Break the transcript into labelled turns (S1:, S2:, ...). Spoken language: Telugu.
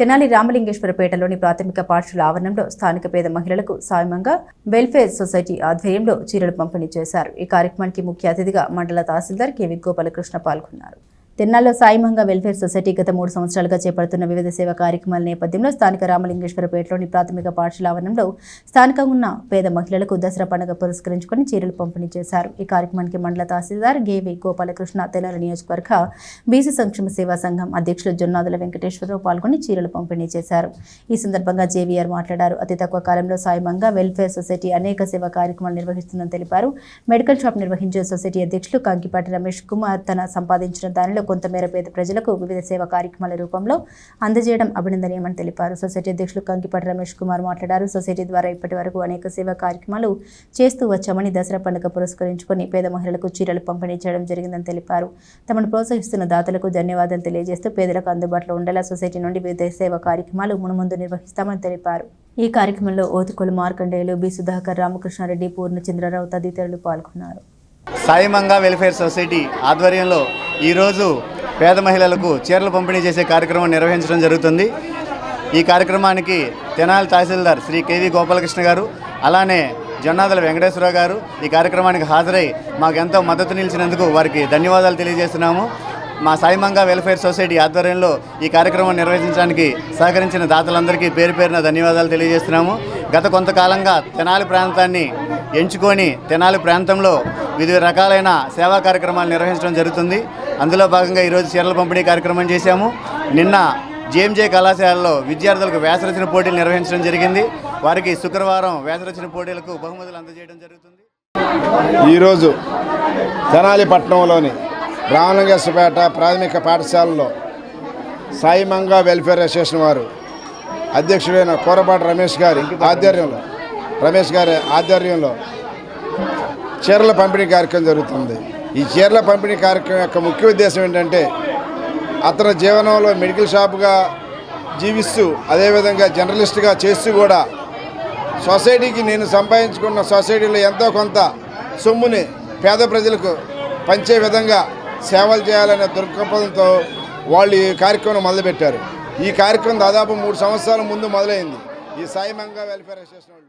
S1: తెనాలి రామలింగేశ్వరపేటలోని ప్రాథమిక పాఠశాల ఆవరణంలో స్థానిక పేద మహిళలకు సాయమంగా వెల్ఫేర్ సొసైటీ ఆధ్వర్యంలో చీరలు పంపిణీ చేశారు. ఈ కార్యక్రమానికి ముఖ్య అతిథిగా మండల తహసీల్దార్ కెవి గోపాలకృష్ణ పాల్గొన్నారు. తెన్నాల్లో సాయిమంగ వెల్ఫేర్ సొసైటీ గత మూడు సంవత్సరాలుగా చేపడుతున్న వివిధ సేవా కార్యక్రమాల నేపథ్యంలో స్థానిక రామలింగేశ్వరపేటలోని ప్రాథమిక పాఠశాల ఆవరణంలో స్థానికంగా ఉన్న పేద మహిళలకు దసరా పండుగ పురస్కరించుకొని చీరలు పంపిణీ చేశారు. ఈ కార్యక్రమానికి మండల తహసీల్దార్ గేవి గోపాలకృష్ణ తెనాలి నియోజకవర్గ బీసీ సంక్షేమ సేవా సంఘం అధ్యక్షులు జొన్నాదుల వెంకటేశ్వరరావు పాల్గొని చీరలు పంపిణీ చేశారు. ఈ సందర్భంగా జేవీఆర్ మాట్లాడారు. అతి తక్కువ కాలంలో సాయిమంగా వెల్ఫేర్ సొసైటీ అనేక సేవా కార్యక్రమాలు నిర్వహిస్తుందని తెలిపారు. మెడికల్ షాప్ నిర్వహించే సొసైటీ అధ్యక్షులు కాంకిపాటి రమేష్ కుమార్ తన సంపాదించిన దానిలో కొంతమేర పేద ప్రజలకు వివిధ సేవా కార్యక్రమాల రూపంలో అందజేయడం అభినందనీయమని తెలిపారు. సొసైటీ అధ్యక్షులు కంకిపాటి రమేష్ కుమార్ మాట్లాడారు. సొసైటీ ద్వారా ఇప్పటి వరకు అనేక సేవా కార్యక్రమాలు చేస్తూ వచ్చామని దసరా పండుగ పురస్కరించుకొని పేద మహిళలకు చీరలు పంపిణీ చేయడం జరిగిందని తెలిపారు. తమను ప్రోత్సహిస్తున్న దాతలకు ధన్యవాదాలు తెలియజేస్తూ పేదలకు అందుబాటులో ఉండేలా సొసైటీ నుండి వివిధ సేవా కార్యక్రమాలు మునుముందు నిర్వహిస్తామని తెలిపారు. ఈ కార్యక్రమంలో ఓతుకొలు మార్కండేయులు బి. సుధాకర్ రామకృష్ణారెడ్డి పూర్ణచంద్రరావు తదితరులు పాల్గొన్నారు.
S2: సాయిమంగా వెల్ఫేర్ సొసైటీ ఆధ్వర్యంలో ఈరోజు పేద మహిళలకు చీరలు పంపిణీ చేసే కార్యక్రమం నిర్వహించడం జరుగుతుంది. ఈ కార్యక్రమానికి తెనాలి తహసీల్దార్ శ్రీ కేవి గోపాలకృష్ణ గారు అలానే జొన్నాదల వెంకటేశ్వరరావు గారు ఈ కార్యక్రమానికి హాజరై మాకు ఎంతో మద్దతు నిలిచినందుకు వారికి ధన్యవాదాలు తెలియజేస్తున్నాము. మా సాయిమంగా వెల్ఫేర్ సొసైటీ ఆధ్వర్యంలో ఈ కార్యక్రమం నిర్వహించడానికి సహకరించిన దాతలందరికీ పేరు పేరున ధన్యవాదాలు తెలియజేస్తున్నాము. గత కొంతకాలంగా తెనాలి ప్రాంతాన్ని ఎంచుకొని తెనాలి ప్రాంతంలో వివిధ రకాలైన సేవా కార్యక్రమాలు నిర్వహించడం జరుగుతుంది. అందులో భాగంగా ఈరోజు చీరల పంపిణీ కార్యక్రమం చేశాము. నిన్న జేఎంజే కళాశాలలో విద్యార్థులకు వేసరచన పోటీలు నిర్వహించడం జరిగింది. వారికి శుక్రవారం వేసరచన పోటీలకు బహుమతులు అందజేయడం జరుగుతుంది.
S3: ఈరోజు తెనాలిపట్నంలోని రామలింగేశ్వరపేట ప్రాథమిక పాఠశాలలో సాయిమంగా వెల్ఫేర్ అసోసియేషన్ వారు అధ్యక్షుడైన కోరపాటి రమేష్ గారి ఆధ్వర్యంలో రమేష్ గారి ఆధ్వర్యంలో చీరల పంపిణీ కార్యక్రమం జరుగుతుంది. ఈ చీరల పంపిణీ కార్యక్రమం యొక్క ముఖ్య ఉద్దేశం ఏంటంటే అతని జీవనంలో మెడికల్ షాప్గా జీవిస్తూ అదేవిధంగా జర్నలిస్ట్గా చేస్తూ కూడా సొసైటీకి నేను సంపాదించుకున్న సొసైటీలో ఎంతో కొంత సొమ్ముని పేద ప్రజలకు పంచే విధంగా సేవలు చేయాలనే దృక్పథంతో వాళ్ళు ఈ కార్యక్రమం మొదలుపెట్టారు. ఈ కార్యక్రమం దాదాపు మూడు సంవత్సరాల ముందు మొదలైంది. ఈ సాయిమంగా వెల్ఫేర్ అసోసియేషన్ వాళ్ళు.